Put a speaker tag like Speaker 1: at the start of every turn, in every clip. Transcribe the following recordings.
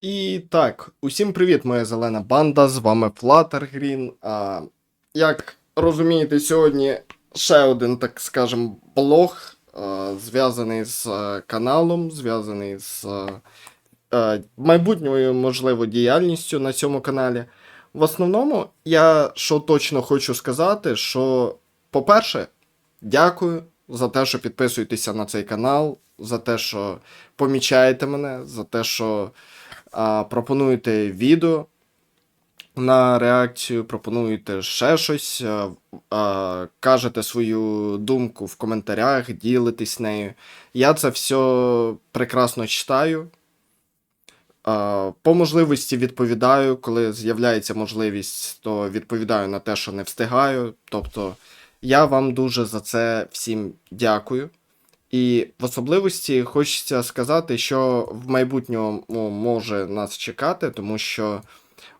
Speaker 1: І так, усім привіт, моя зелена банда, з вами Fluttergreen. А, як розумієте, сьогодні ще один, так скажем, блог, зв'язаний з а, каналом, зв'язаний з а, а, майбутньою, можливо, діяльністю на цьому каналі. В основному, я що точно хочу сказати, що, по-перше, дякую за те, що підписуєтеся на цей канал, за те, що помічаєте мене, за те, що пропонуєте відео на реакцію, пропонуєте ще щось, кажете свою думку в коментарях, ділитесь нею. Я це все прекрасно читаю. По можливості відповідаю, коли з'являється можливість, то відповідаю на те, що не встигаю. Тобто я вам дуже за це всім дякую. І в особливості хочеться сказати, що в майбутньому може нас чекати, тому що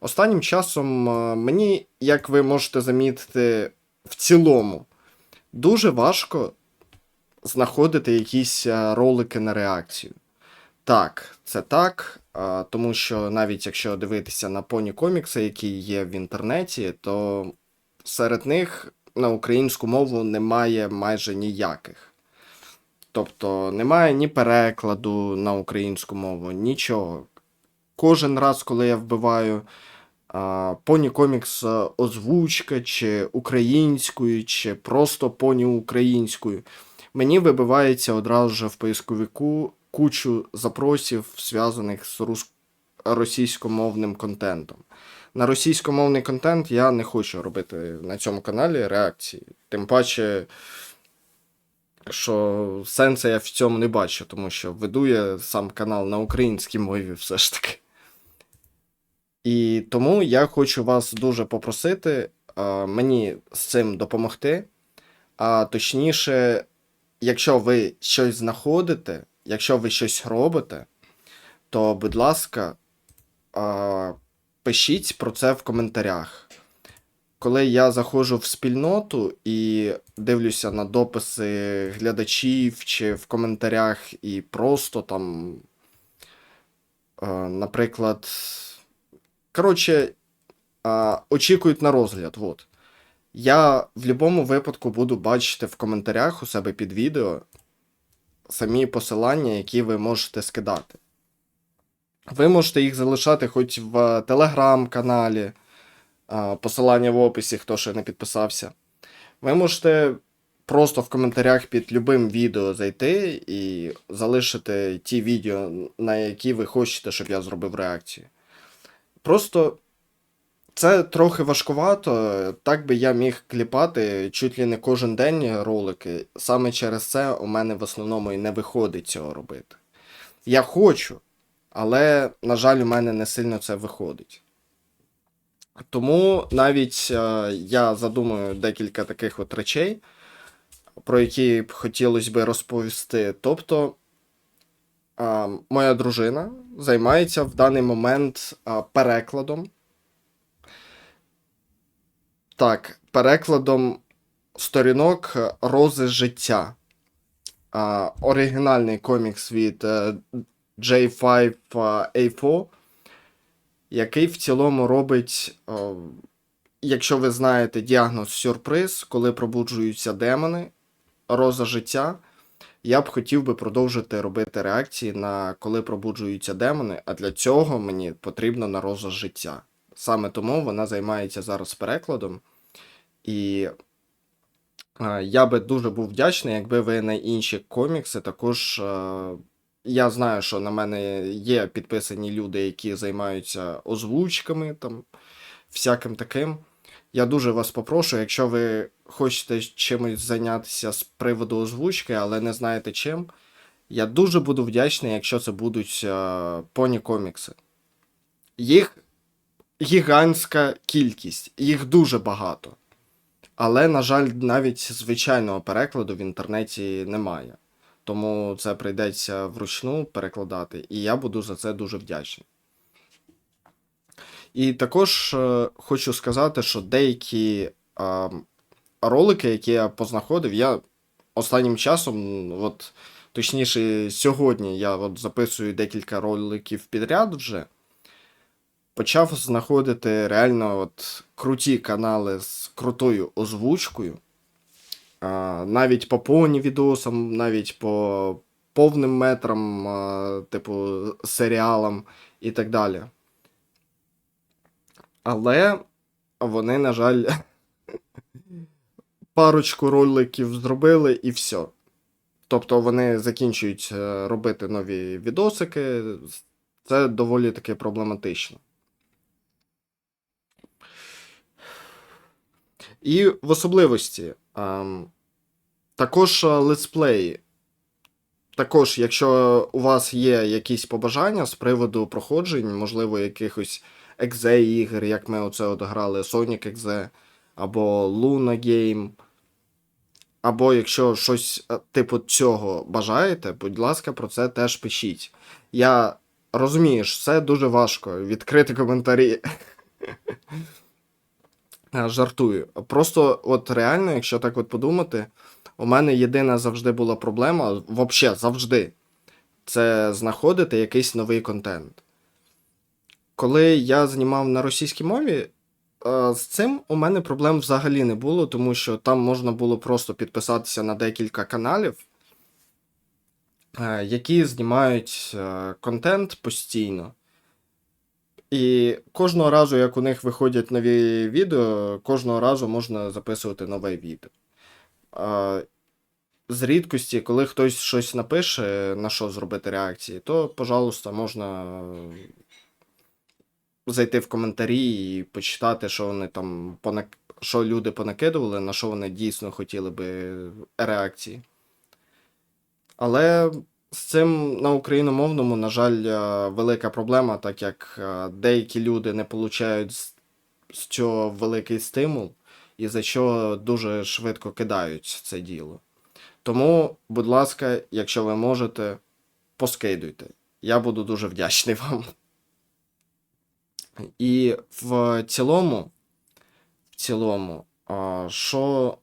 Speaker 1: останнім часом е, мені, як ви можете замітити, в цілому дуже важко знаходити якісь е, ролики на реакцію. Так, це так, е, тому що навіть якщо дивитися на поні комікси, які є в інтернеті, то серед них на українську мову немає майже ніяких. Тобто немає ні перекладу на українську мову, нічого. Кожен раз, коли я вбиваю а, поні комікс озвучка, чи українською, чи просто поні українською, мені вибивається одразу ж в поисковику кучу запросів, зв'язаних з російськомовним контентом. На російськомовний контент я не хочу робити на цьому каналі реакції. Тим паче що сенсу я в цьому не бачу, тому що веду я сам канал на українській мові все ж таки. І тому я хочу вас дуже попросити а, мені з цим допомогти. А точніше, якщо ви щось знаходите, якщо ви щось робите, то, будь ласка, а, пишіть про це в коментарях коли я заходжу в спільноту і дивлюся на дописи глядачів чи в коментарях, і просто там, е, наприклад, коротше, е, очікують на розгляд. от. Я в будь-якому випадку буду бачити в коментарях у себе під відео самі посилання, які ви можете скидати. Ви можете їх залишати хоч в телеграм-каналі посилання в описі, хто ще не підписався. Ви можете просто в коментарях під любим відео зайти і залишити ті відео, на які ви хочете, щоб я зробив реакцію. Просто це трохи важкувато, так би я міг кліпати чуть ли не кожен день ролики. Саме через це у мене в основному і не виходить цього робити. Я хочу, але, на жаль, у мене не сильно це виходить. Тому навіть е, я задумаю декілька таких от речей, про які б хотілося би розповісти. Тобто, е, моя дружина займається в даний момент е, перекладом. Так, перекладом сторінок Рози життя. Оригінальний комікс від е, J5A4 який в цілому робить, о, якщо ви знаєте, діагноз сюрприз, коли пробуджуються демони, роза життя. Я б хотів би продовжити робити реакції на коли пробуджуються демони, а для цього мені потрібно на роза життя. Саме тому вона займається зараз перекладом. І е, я би дуже був вдячний, якби ви на інші комікси також е, я знаю, що на мене є підписані люди, які займаються озвучками, там, всяким таким. Я дуже вас попрошу, якщо ви хочете чимось зайнятися з приводу озвучки, але не знаєте чим. Я дуже буду вдячний, якщо це будуть uh, поні комікси. Їх гігантська кількість, їх дуже багато. Але, на жаль, навіть звичайного перекладу в інтернеті немає тому це прийдеться вручну перекладати, і я буду за це дуже вдячний. І також е, хочу сказати, що деякі е, ролики, які я познаходив, я останнім часом, от, точніше, сьогодні я от записую декілька роликів підряд вже. почав знаходити реально от круті канали з крутою озвучкою. Навіть по повні відосам, навіть по повним метрам, типу серіалам і так далі. Але вони, на жаль, парочку роликів зробили і все. Тобто вони закінчують е, робити нові відосики. Це доволі таки проблематично. І в особливості також е, летсплеї. Також, якщо у вас є якісь побажання з приводу проходжень, можливо, якихось екзе ігор, як ми оце от грали, Sonic Exe, або Luna Game, або якщо щось е, типу цього бажаєте, будь ласка, про це теж пишіть. Я розумію, що це дуже важко відкрити коментарі. Е, Жартую. Просто, от реально, якщо так от подумати, у мене єдина завжди була проблема, взагалі завжди, це знаходити якийсь новий контент. Коли я знімав на російській мові, е, з цим у мене проблем взагалі не було, тому що там можна було просто підписатися на декілька каналів, е, які знімають контент постійно. І кожного разу, як у них виходять нові відео, кожного разу можна записувати нове відео. А, з рідкості, коли хтось щось напише, на що зробити реакції, то, пожалуйста, можна зайти в коментарі і почитати, що вони там понак... що люди понакидували, на що вони дійсно хотіли би реакції. Але з цим на україномовному, на жаль, е, велика проблема, так як е, деякі люди не получають з цього великий стимул, і за що дуже швидко кидають це діло. Тому, будь ласка, якщо ви можете, поскидуйте. Я буду дуже вдячний вам. І в цілому, в цілому, що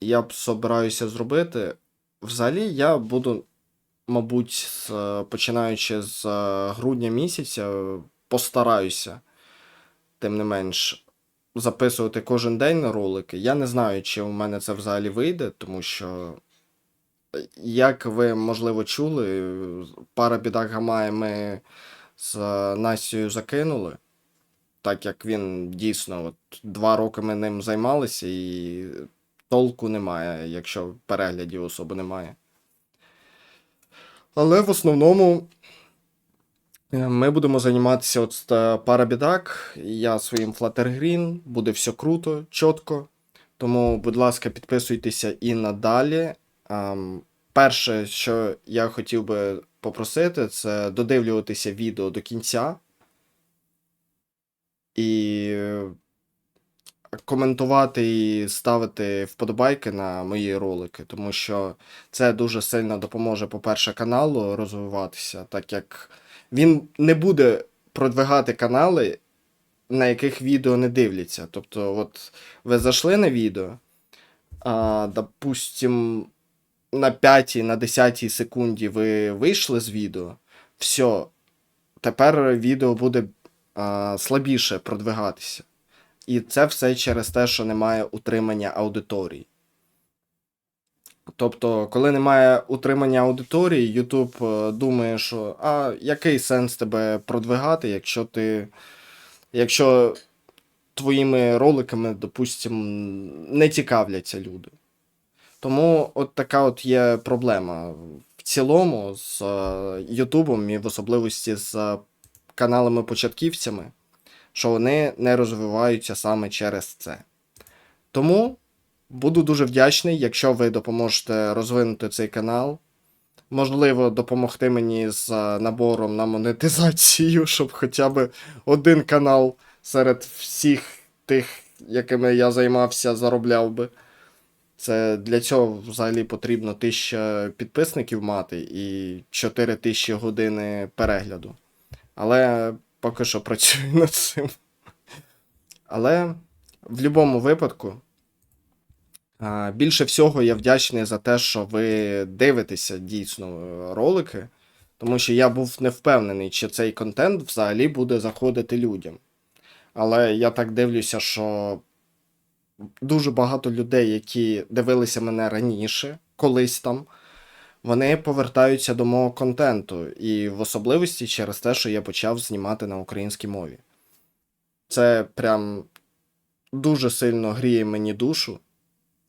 Speaker 1: я б собираюся зробити, взагалі я буду, мабуть, з, е, починаючи з е, грудня місяця, постараюся, тим не менш, записувати кожен день ролики. Я не знаю, чи у мене це взагалі вийде, тому що, е, як ви, можливо, чули, пара бідак Гамає ми з Настю закинули так як він дійсно от, два роки ми ним займалися, і толку немає, якщо переглядів особи немає. Але в основному е, ми будемо займатися от з парабідак. Я своїм Flutter Green, буде все круто, чітко. Тому, будь ласка, підписуйтеся і надалі. Ем, перше, що я хотів би попросити, це додивлюватися відео до кінця і коментувати і ставити вподобайки на мої ролики, тому що це дуже сильно допоможе, по-перше, каналу розвиватися, так як він не буде продвигати канали, на яких відео не дивляться. Тобто, от ви зайшли на відео, а, допустим, на 5 на 10 секунді ви вийшли з відео, все, тепер відео буде а, слабіше продвигатися. І це все через те, що немає утримання аудиторії. Тобто, коли немає утримання аудиторії, YouTube е, думає, що а який сенс тебе продвигати, якщо ти. Якщо твоїми роликами, допустимо, не цікавляться люди. Тому от така от є проблема в цілому з е, Ютубом і в особливості з каналами-початківцями, що вони не розвиваються саме через це. Тому буду дуже вдячний, якщо ви допоможете розвинути цей канал. Можливо, допомогти мені з набором на монетизацію, щоб хоча б один канал серед всіх тих, якими я займався, заробляв би. Це для цього взагалі потрібно 1000 підписників мати і 4000 години перегляду. Але поки що працюю над цим. Але в будь-якому випадку, більше всього я вдячний за те, що ви дивитеся дійсно ролики. Тому що я був не впевнений, чи цей контент взагалі буде заходити людям. Але я так дивлюся, що дуже багато людей, які дивилися мене раніше, колись там, вони повертаються до мого контенту. І в особливості через те, що я почав знімати на українській мові. Це прям дуже сильно гріє мені душу,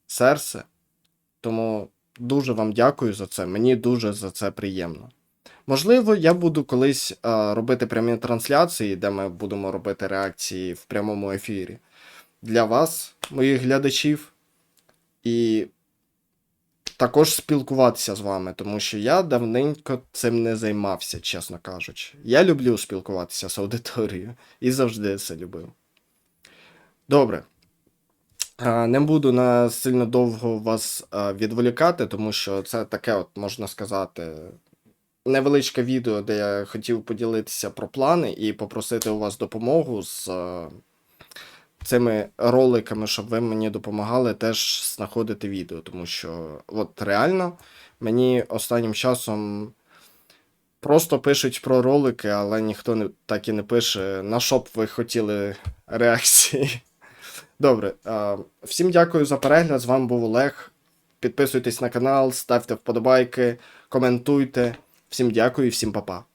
Speaker 1: серце. Тому дуже вам дякую за це. Мені дуже за це приємно. Можливо, я буду колись а, робити прямі трансляції, де ми будемо робити реакції в прямому ефірі для вас, моїх глядачів, і також спілкуватися з вами, тому що я давненько цим не займався, чесно кажучи. Я люблю спілкуватися з аудиторією і завжди це любив. Добре. Не буду на сильно довго вас відволікати, тому що це таке, от можна сказати, невеличке відео, де я хотів поділитися про плани і попросити у вас допомогу з цими роликами, щоб ви мені допомагали теж знаходити відео. Тому що, от реально, мені останнім часом просто пишуть про ролики, але ніхто не, так і не пише, на що б ви хотіли реакції. Добре, всім дякую за перегляд. З вами був Олег. Підписуйтесь на канал, ставте вподобайки, коментуйте. Всім дякую і всім па-па.